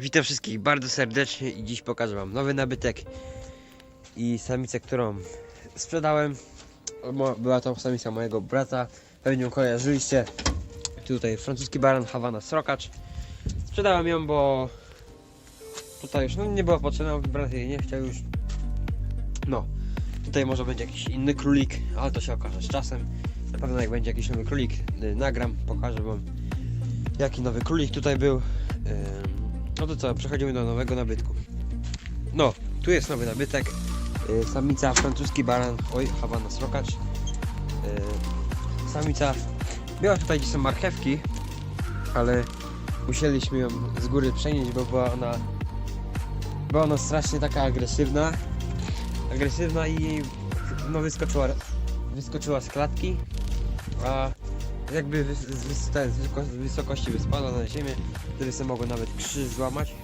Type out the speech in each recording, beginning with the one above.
Witam wszystkich bardzo serdecznie i dziś pokażę wam nowy nabytek i samicę, którą sprzedałem. Była to samica mojego brata, pewnie ją kojarzyliście. Tutaj francuski baran Havana Srokacz. Sprzedałem ją, bo tutaj już no, nie była potrzebna, brat jej nie chciał już. No, tutaj może będzie jakiś inny królik, ale to się okaże z czasem. Na pewno jak będzie jakiś nowy królik, y, nagram, pokażę wam jaki nowy królik tutaj był. Ym, No to co, przechodzimy do nowego nabytku. No, tu jest nowy nabytek. Yy, Samica, francuski baran, oj, Havana Srokacz. Yy, Samica, miała tutaj gdzieś są marchewki, ale musieliśmy ją z góry przenieść, bo była ona, była ona strasznie taka agresywna. Agresywna i no wyskoczyła, wyskoczyła z klatki, a jakby wys- z, z z wysokości wyspadła na ziemię, wtedy sobie mogło nawet krzyż złamać,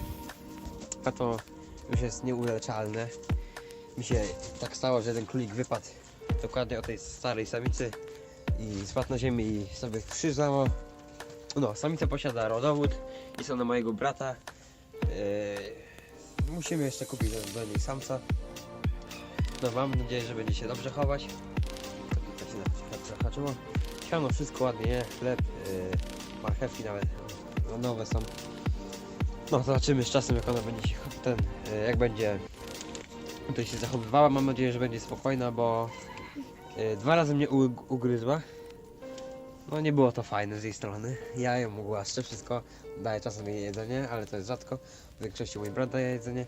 a to już jest nieuleczalne. Mi się tak stało, że ten królik wypadł dokładnie o tej starej samicy i spadł na ziemię i sobie krzyż złamał. No, samica posiada rodowód, jest ona mojego brata. Yy, musimy jeszcze kupić do, niej samca. No, mam nadzieję, że będzie się dobrze chować. Tak się na zahaczyło. Siano wszystko ładnie, je, chleb, yy, marchewki nawet no, nowe są. No zobaczymy z czasem jak ona będzie się ten, yy, jak będzie tutaj się zachowywała. Mam nadzieję, że będzie spokojna, bo yy, dwa razy mnie ugryzła. No nie było to fajne z jej strony. Ja ją głaszczę wszystko, daję czasem jej jedzenie, ale to jest rzadko. W większości mój brat daje jedzenie.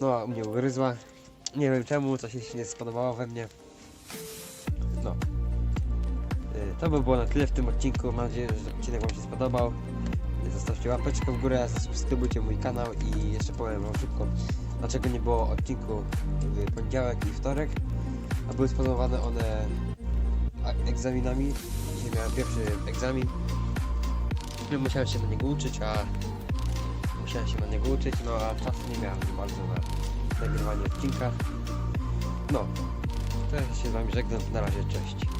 No a mnie ugryzła. Nie wiem czemu, coś jej się nie spodobało we mnie. To by było na tyle w tym odcinku. Mam nadzieję, że odcinek Wam się spodobał. Zostawcie łapeczkę w górę, zasubskrybujcie mój kanał i jeszcze powiem Wam szybko, dlaczego nie było odcinku w poniedziałek i wtorek, a były spowodowane one egzaminami. Dzisiaj miałem pierwszy egzamin. No, Musiałem się na niego uczyć, a musiałem się na niego uczyć, no a czasu nie miałem bardzo na nagrywanie odcinka. No, to ja się z Wami żegnam. Na razie, cześć.